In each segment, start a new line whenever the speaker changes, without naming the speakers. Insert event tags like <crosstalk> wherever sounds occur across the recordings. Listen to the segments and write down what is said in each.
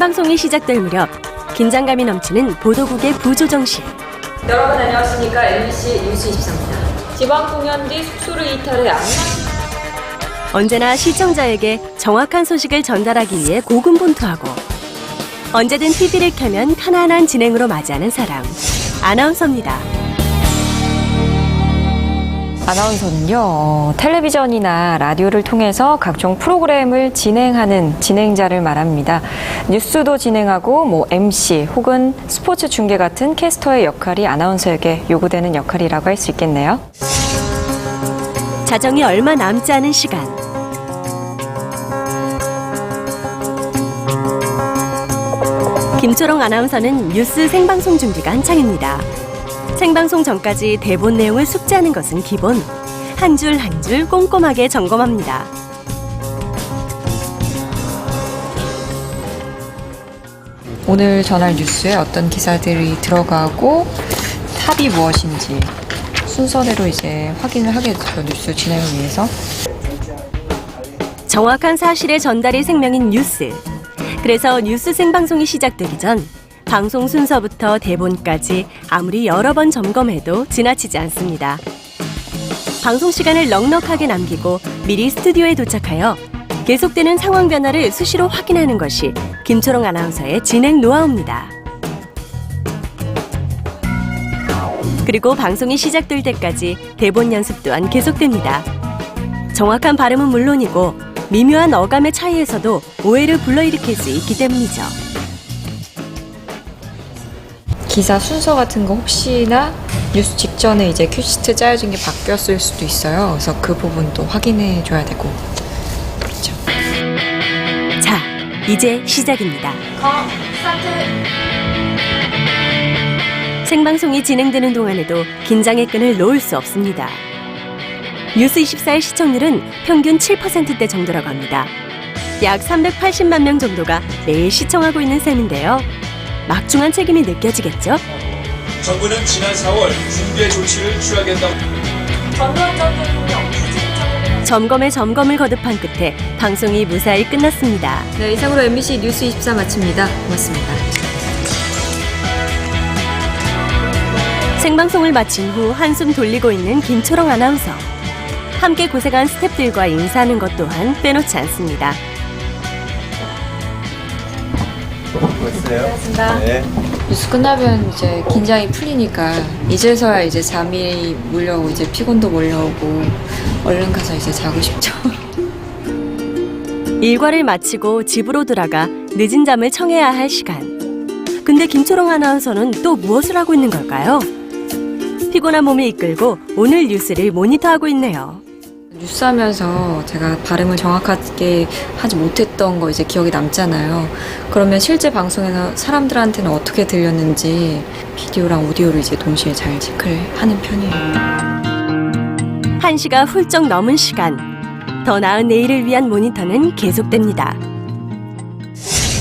생방송이 시작될 무렵 긴장감이 넘치는 보도국의 부조정실.
여러분 안녕하십니까 MBC 뉴스 24입니다. 지방 공연 뒤 숙소를 이탈해 안마
언제나 시청자에게 정확한 소식을 전달하기 위해 고군분투하고 언제든 TV를 켜면 편안한 진행으로 맞이하는 사람 아나운서입니다.
아나운서는요, 어, 텔레비전이나 라디오를 통해서 각종 프로그램을 진행하는 진행자를 말합니다. 뉴스도 진행하고, 뭐, MC 혹은 스포츠 중계 같은 캐스터의 역할이 아나운서에게 요구되는 역할이라고 할 수 있겠네요.
자정이 얼마 남지 않은 시간. 김초롱 아나운서는 뉴스 생방송 준비가 한창입니다. 생방송 전까지 대본 내용을 숙지하는 것은 기본. 한줄 한 줄 꼼꼼하게 점검합니다.
오늘 전할 뉴스에 어떤 기사들이 들어가고 탑이 무엇인지 순서대로 이제 확인을 하게 되죠. 뉴스 진행을 위해서.
정확한 사실의 전달이 생명인 뉴스. 그래서 뉴스 생방송이 시작되기 전 방송 순서부터 대본까지 아무리 여러 번 점검해도 지나치지 않습니다. 방송 시간을 넉넉하게 남기고 미리 스튜디오에 도착하여 계속되는 상황 변화를 수시로 확인하는 것이 김초롱 아나운서의 진행 노하우입니다. 그리고 방송이 시작될 때까지 대본 연습 또한 계속됩니다. 정확한 발음은 물론이고 미묘한 어감의 차이에서도 오해를 불러일으킬 수 있기 때문이죠.
기사 순서 같은 거 혹시나 뉴스 직전에 이제 큐시트 짜여진 게 바뀌었을 수도 있어요. 그래서 그 부분도 확인해 줘야 되고. 그렇죠.
자, 이제 시작입니다. 생방송이 진행되는 동안에도 긴장의 끈을 놓을 수 없습니다. 뉴스 24의 시청률은 평균 7%대 정도라고 합니다. 약 380만 명 정도가 매일 시청하고 있는 셈인데요. 막중한 책임이 느껴지겠죠?
정부는 지난 4월 중대 조치를 취하겠다고
점검에 점검을 거듭한 끝에 방송이 무사히 끝났습니다.
네, 이상으로 MBC 뉴스 24 마칩니다. 고맙습니다.
생방송을 마친 후 한숨 돌리고 있는 김초롱 아나운서. 함께 고생한 스태프들과 인사하는 것 또한 빼놓지 않습니다.
네.
뉴스 끝나면 이제 긴장이 풀리니까 이제서야 이제 잠이 몰려오고 이제 피곤도 몰려오고 얼른 가서 이제 자고 싶죠. <laughs>
일과를 마치고 집으로 돌아가 늦은 잠을 청해야 할 시간. 근데 김초롱 아나운서는 또 무엇을 하고 있는 걸까요? 피곤한 몸을 이끌고 오늘 뉴스를 모니터하고 있네요.
뉴스 하면서 제가 발음을 정확하게 하지 못했던 거 이제 기억이 남잖아요. 그러면 실제 방송에서 사람들한테는 어떻게 들렸는지 비디오랑 오디오를 이제 동시에 잘 체크를 하는 편이에요.
한 시가 훌쩍 넘은 시간. 더 나은 내일을 위한 모니터는 계속됩니다.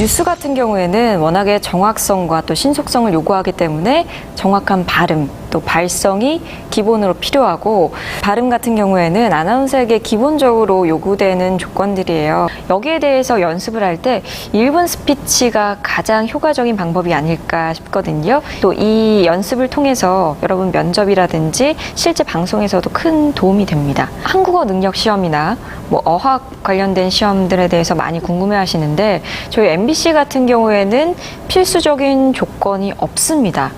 뉴스 같은 경우에는 워낙에 정확성과 또 신속성을 요구하기 때문에 정확한 발음 또 발성이 기본으로 필요하고 발음 같은 경우에는 아나운서에게 기본적으로 요구되는 조건들이에요. 여기에 대해서 연습을 할 때 1분 스피치가 가장 효과적인 방법이 아닐까 싶거든요. 또 이 연습을 통해서 여러분 면접이라든지 실제 방송에서도 큰 도움이 됩니다. 한국어 능력 시험이나 뭐 어학 관련된 시험들에 대해서 많이 궁금해 하시는데 저희 MBC 같은 경우에는 필수적인 조건이 없습니다.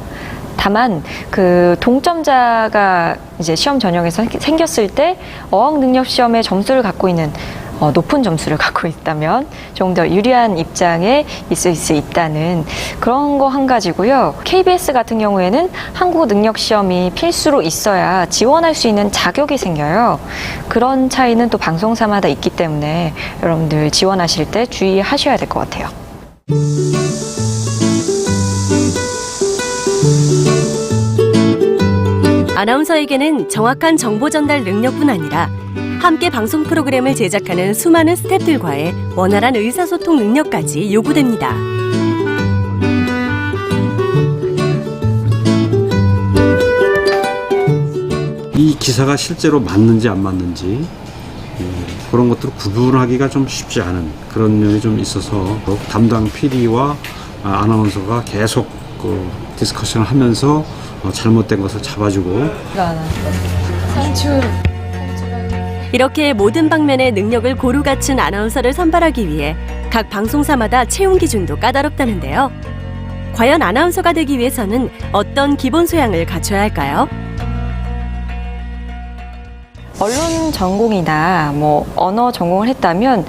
다만 그 동점자가 이제 시험 전형에서 생- 생겼을 때 어학 능력 시험에 점수를 갖고 있는 어, 높은 점수를 <laughs> 갖고 있다면 좀 더 유리한 입장에 있을 수 있다는 그런 거 한 가지고요. KBS 같은 경우에는 한국어 능력 시험이 필수로 있어야 지원할 수 있는 자격이 생겨요. 그런 차이는 또 방송사마다 있기 때문에 여러분들 지원하실 때 주의하셔야 될 것 같아요.
아나운서에게는 정확한 정보 전달 능력뿐 아니라 함께 방송 프로그램을 제작하는 수많은 스태프들과의 원활한 의사소통 능력까지 요구됩니다.
이 기사가 실제로 맞는지 안 맞는지 예, 그런 것들을 구분하기가 좀 쉽지 않은 그런 면이 좀 있어서 담당 PD와 아, 아나운서가 계속 그 디스커션을 하면서 어, 잘못된 것을 잡아주고
이렇게 모든 방면의 능력을 고루 갖춘 아나운서를 선발하기 위해 각 방송사마다 채용 기준도 까다롭다는데요. 과연 아나운서가 되기 위해서는 어떤 기본 소양을 갖춰야 할까요?
언론 전공이나 뭐 언어 전공을 했다면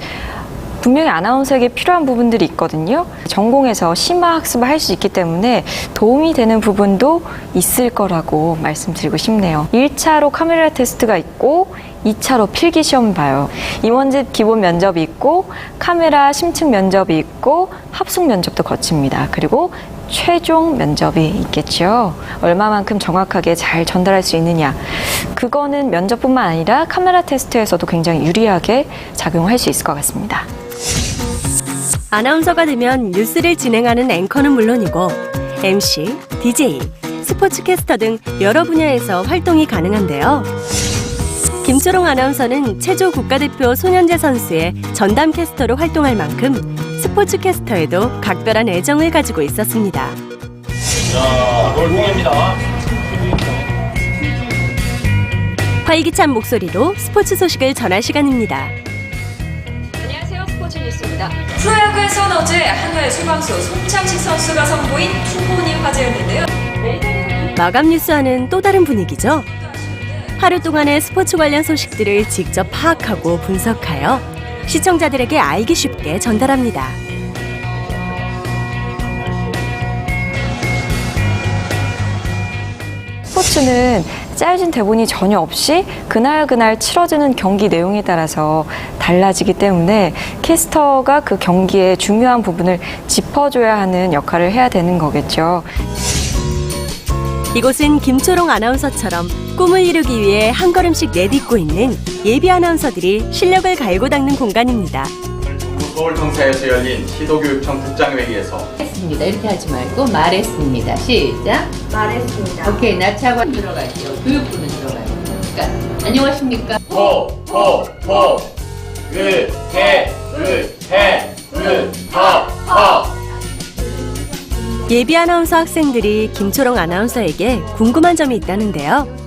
분명히 아나운서에게 필요한 부분들이 있거든요. 전공에서 심화 학습을 할 수 있기 때문에 도움이 되는 부분도 있을 거라고 말씀드리고 싶네요. 1차로 카메라 테스트가 있고 2차로 필기 시험 봐요. 임원집 기본 면접이 있고 카메라 심층 면접이 있고 합숙 면접도 거칩니다. 그리고 최종 면접이 있겠죠. 얼마만큼 정확하게 잘 전달할 수 있느냐. 그거는 면접뿐만 아니라 카메라 테스트에서도 굉장히 유리하게 작용할 수 있을 것 같습니다.
아나운서가 되면 뉴스를 진행하는 앵커는 물론이고 MC, DJ, 스포츠캐스터 등 여러 분야에서 활동이 가능한데요. 김초롱 아나운서는 체조 국가대표 손현재 선수의 전담 캐스터로 활동할 만큼 스포츠 캐스터에도 각별한 애정을 가지고 있었습니다.
자, 돌공입니다.
활기찬 목소리로 스포츠 소식을 전할 시간입니다.
뉴스입니다. 프로야구에선 어제 한화의 수방수 송창식 선수가 선보인 투혼이 화제였는데요.
마감 뉴스와는 또 다른 분위기죠. 하루 동안의 스포츠 관련 소식들을 직접 파악하고 분석하여 시청자들에게 알기 쉽게 전달합니다.
스포츠는 짜여진 대본이 전혀 없이 그날 그날 치러지는 경기 내용에 따라서 달라지기 때문에 캐스터가 그 경기의 중요한 부분을 짚어줘야 하는 역할을 해야 되는 거겠죠.
이곳은 김초롱 아나운서처럼 꿈을 이루기 위해 한 걸음씩 내딛고 있는 예비 아나운서들이 실력을 갈고 닦는 공간입니다.
서울 동사에서 열린 시도교육청 국장회의에서
했습니다. 이렇게 하지 말고 말했습니다. 시작. 말했습니다. 오케이, 나차관 들어갈게요. 교육부는 들어가요. 그러니까 안녕하십니까?
호, 호, 호, 그, 개, 그, 해, 그, 하, 하.
예비 아나운서 학생들이 김초롱 아나운서에게 궁금한 점이 있다는데요.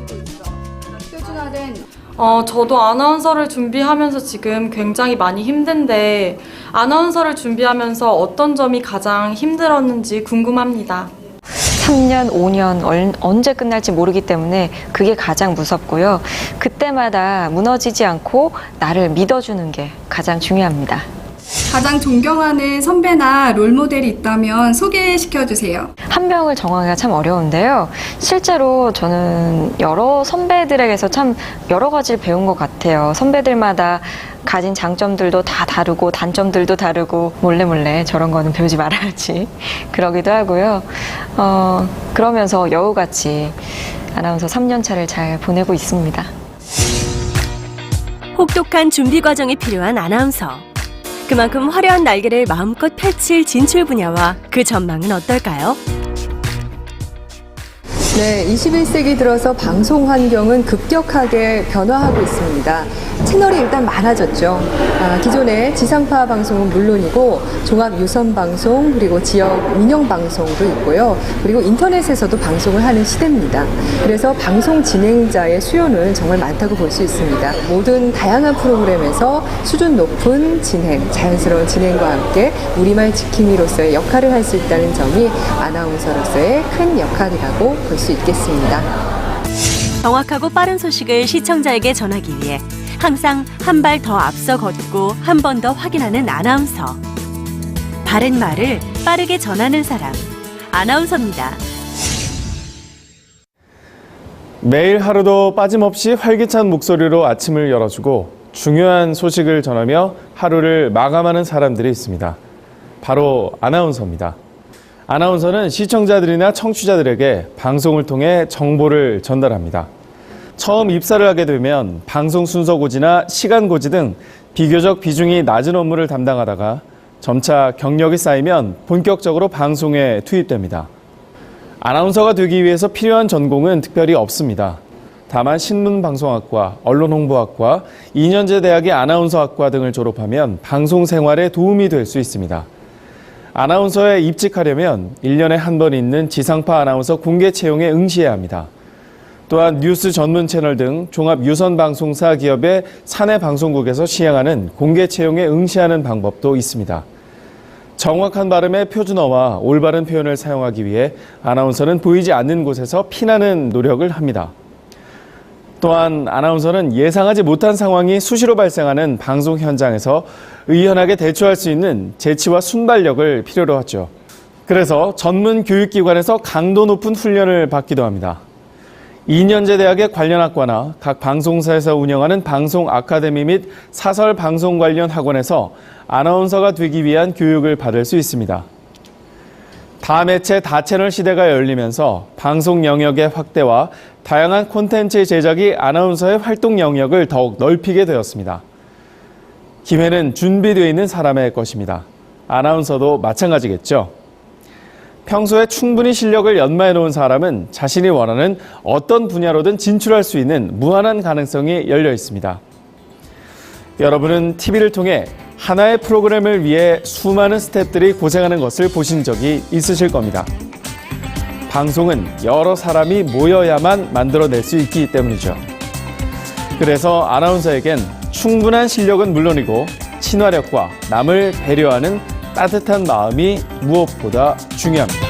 어, 저도 아나운서를 준비하면서 지금 굉장히 많이 힘든데 아나운서를 준비하면서 어떤 점이 가장 힘들었는지 궁금합니다.
3년, 5년 얼- 언제 끝날지 모르기 때문에 그게 가장 무섭고요. 그때마다 무너지지 않고 나를 믿어주는 게 가장 중요합니다.
가장 존경하는 선배나 롤모델이 있다면 소개시켜 주세요.
한 명을 정하기가 참 어려운데요. 실제로 저는 여러 선배들에게서 참 여러 가지를 배운 것 같아요. 선배들마다 가진 장점들도 다 다르고 단점들도 다르고 몰래 몰래 저런 거는 배우지 말아야지 <laughs> 그러기도 하고요. 어, 그러면서 여우같이 아나운서 3년 차를 잘 보내고 있습니다.
혹독한 준비 과정이 필요한 아나운서. 그만큼 화려한 날개를 마음껏 펼칠 진출 분야와 그 전망은 어떨까요?
네, 21세기 들어서 방송 환경은 급격하게 변화하고 있습니다. 채널이 일단 많아졌죠. 아, 기존의 지상파 방송은 물론이고 종합 유선 방송 그리고 지역 민영 방송도 있고요. 그리고 인터넷에서도 방송을 하는 시대입니다. 그래서 방송 진행자의 수요는 정말 많다고 볼 수 있습니다. 모든 다양한 프로그램에서 수준 높은 진행, 자연스러운 진행과 함께 우리말 지킴이로서의 역할을 할 수 있다는 점이 아나운서로서의 큰 역할이라고 볼 수 있 겠습니다.
정확하고 빠른 소식을 시청자에게 전하기 위해 항상 한 발 더 앞서 걷고 한 번 더 확인하는 아나운서. 바른 말을 빠르게 전하는 사람. 아나운서입니다.
매일 하루도 빠짐없이 활기찬 목소리로 아침을 열어주고 중요한 소식을 전하며 하루를 마감하는 사람들이 있습니다. 바로 아나운서입니다. 아나운서는 시청자들이나 청취자들에게 방송을 통해 정보를 전달합니다. 처음 입사를 하게 되면 방송 순서 고지나 시간 고지 등 비교적 비중이 낮은 업무를 담당하다가 점차 경력이 쌓이면 본격적으로 방송에 투입됩니다. 아나운서가 되기 위해서 필요한 전공은 특별히 없습니다. 다만 신문방송학과, 언론홍보학과, 2년제 대학의 아나운서학과 등을 졸업하면 방송 생활에 도움이 될 수 있습니다. 아나운서에 입직하려면 1년에 한 번 있는 지상파 아나운서 공개 채용에 응시해야 합니다. 또한 뉴스 전문 채널 등 종합 유선 방송사 기업의 사내 방송국에서 시행하는 공개 채용에 응시하는 방법도 있습니다. 정확한 발음의 표준어와 올바른 표현을 사용하기 위해 아나운서는 보이지 않는 곳에서 피나는 노력을 합니다. 또한 아나운서는 예상하지 못한 상황이 수시로 발생하는 방송 현장에서 의연하게 대처할 수 있는 재치와 순발력을 필요로 하죠. 그래서 전문 교육기관에서 강도 높은 훈련을 받기도 합니다. 2년제 대학의 관련 학과나 각 방송사에서 운영하는 방송 아카데미 및 사설 방송 관련 학원에서 아나운서가 되기 위한 교육을 받을 수 있습니다. 다매체 다채널 시대가 열리면서 방송 영역의 확대와 다양한 콘텐츠 제작이 아나운서의 활동 영역을 더욱 넓히게 되었습니다. 기회는 준비되어 있는 사람의 것입니다. 아나운서도 마찬가지겠죠. 평소에 충분히 실력을 연마해 놓은 사람은 자신이 원하는 어떤 분야로든 진출할 수 있는 무한한 가능성이 열려 있습니다. 여러분은 TV를 통해 하나의 프로그램을 위해 수많은 스태프들이 고생하는 것을 보신 적이 있으실 겁니다. 방송은 여러 사람이 모여야만 만들어낼 수 있기 때문이죠. 그래서 아나운서에겐 충분한 실력은 물론이고 친화력과 남을 배려하는 따뜻한 마음이 무엇보다 중요합니다.